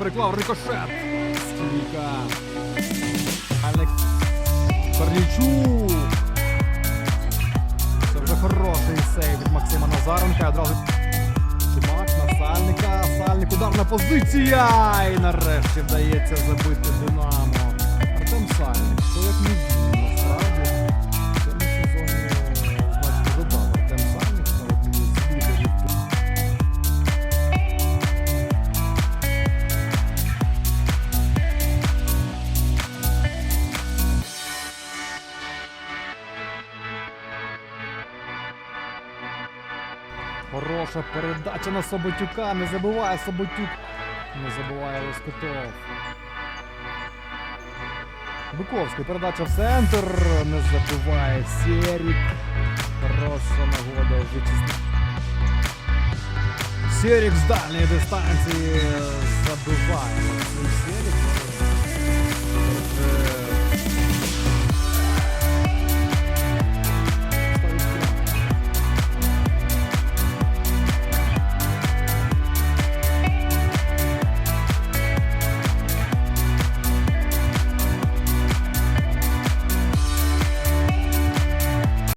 переклав рикошет. Стійка. Алек Корнійчук. Це вже хороший сейв від Максима Назаренка. Одразу Чумак на Сальника. Сальник ударна позиція. І нарешті вдається забити Динамо. Хороша передача на Соботюка. Не забуває Соботюк. Не забуває Лоскутов. Буковський передача в центр. Не забуває Серік. Хороша нагода вичистити. Серік з дальньої дистанції забиває Максим Серік.